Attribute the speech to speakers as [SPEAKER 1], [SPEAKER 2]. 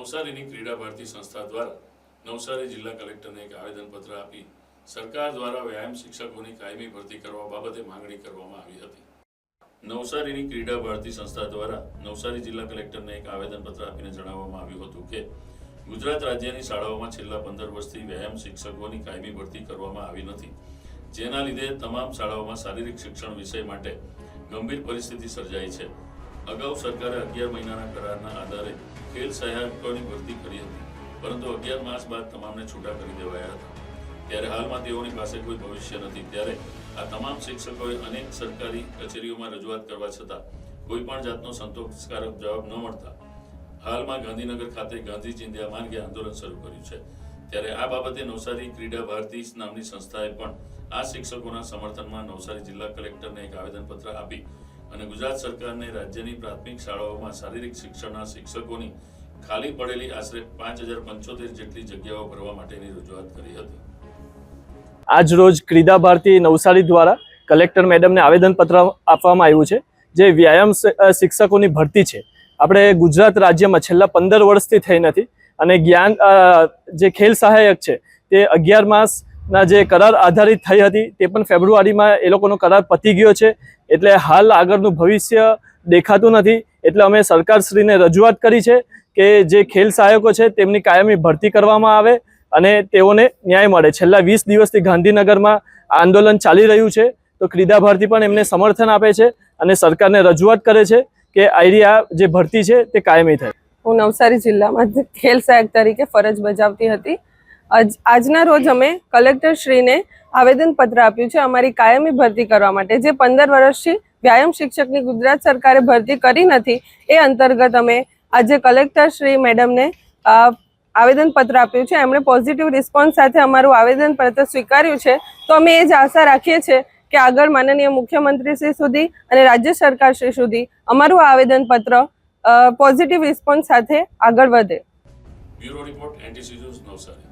[SPEAKER 1] નવસારીની ક્રીડા ભારતી સંસ્થા દ્વારા નવસારી જિલ્લા કલેક્ટરને એક આવેદનપત્ર આપી સરકાર દ્વારા વ્યાયામ શિક્ષકોની કાયમી ભરતી કરવા બાબતે માંગણી કરવામાં આવી હતી. નવસારીની ક્રીડા ભારતી સંસ્થા દ્વારા નવસારી જિલ્લા કલેક્ટરને એક આવેદનપત્ર આપીને જણાવવામાં આવ્યું હતું કે, ગુજરાત રાજ્યની શાળાઓમાં છેલ્લા પંદર વર્ષથી વ્યાયામ શિક્ષકોની કાયમી ભરતી કરવામાં આવી નથી. જેના લીધે તમામ શાળાઓમાં શારીરિક શિક્ષણ વિષય માટે ગંભીર પરિસ્થિતિ સર્જાઈ છે. અગાઉ સરકારે અગિયાર મહિનાના કરારના આધારે ખેલ સહાયકોની ભરતી કરી હતી, પરંતુ અગિયાર માસ બાદ તમામને છૂટા કરી દેવાયા હતા. ત્યારે હાલમાં તેઓની પાસે કોઈ ભવિષ્ય નથી. ત્યારે આ તમામ શિક્ષકોએ અનેક સરકારી કચેરીઓમાં રજૂઆત કરવા છતાં કોઈ પણ જાતનો સંતોષકારક જવાબ ન મળતા હાલમાં ગાંધીનગર ખાતે ગાંધી ચિંધ્યા માર્ગે આંદોલન શરૂ કર્યું છે. ત્યારે આ બાબતે નવસારી ક્રીડા ભારતી નામની સંસ્થાએ પણ આ શિક્ષકોના સમર્થનમાં નવસારી જિલ્લા કલેક્ટરને એક આવેદનપત્ર આપી અને ગુજરાત સરકારને રાજ્યની પ્રાથમિક શાળાઓમાં શારીરિક શિક્ષણના શિક્ષકોની ખાલી પડેલી આશરે પાંચ હજાર પંચોતેર જેટલી જગ્યાઓ ભરવા માટેની રજૂઆત કરી હતી.
[SPEAKER 2] આજ રોજ ક્રીડા ભારતી નવસારી દ્વારા કલેક્ટર મેડમને આવેદનપત્ર આપવામાં આવ્યું છે, જે વ્યાયામ શિક્ષકોની ભરતી છે. આપણે ગુજરાત રાજ્યમાં છેલ્લા પંદર વર્ષથી થઈ નથી અને જ્ઞાન જે ખેલ સહાયક છે તે અગિયાર માસના જે કરાર આધારિત થઈ હતી તે પણ ફેબ્રુઆરીમાં એ લોકોનો કરાર પતી ગયો છે. એટલે હાલ આગળનું ભવિષ્ય દેખાતું નથી. એટલે અમે સરકારશ્રીને રજૂઆત કરી છે કે જે ખેલ સહાયકો છે તેમની કાયમી ભરતી કરવામાં આવે અને તેઓને ન્યાય મળે. છેલ્લા વીસ દિવસથી ગાંધીનગરમાં આંદોલન ચાલી રહ્યું છે. તો ક્રીડા ભારતી પણ એમને સમર્થન આપે છે અને સરકારને રજૂઆત કરે છે કે આઈડિયા જે ભરતી છે તે કાયમી થાય.
[SPEAKER 3] હું નવસારી જિલ્લામાં ખેલ સહાયક તરીકે ફરજ બજાવતી હતી. આજના રોજ અમે કલેક્ટર શ્રીને આવેદનપત્ર આપ્યું છે અમારી કાયમી ભરતી કરવા માટે. જે પંદર વર્ષથી વ્યાયામ શિક્ષકની ગુજરાત સરકારે ભરતી કરી નથી, એ અંતર્ગત અમે આજે કલેક્ટર શ્રી મેડમને આવેદનપત્ર આપ્યું છે. એમણે પોઝિટિવ રિસ્પોન્સ સાથે અમારું આવેદનપત્ર સ્વીકાર્યું છે. તો અમે એ જ આશા રાખીએ છીએ કે આગળ માનનીય મુખ્યમંત્રી શ્રી સુધી અને રાજ્ય સરકાર શ્રી સુધી અમારું આવેદનપત્ર પોઝિટિવ રિસ્પોન્સ સાથે આગળ વધે.
[SPEAKER 1] Bureau report NTC news Navsari.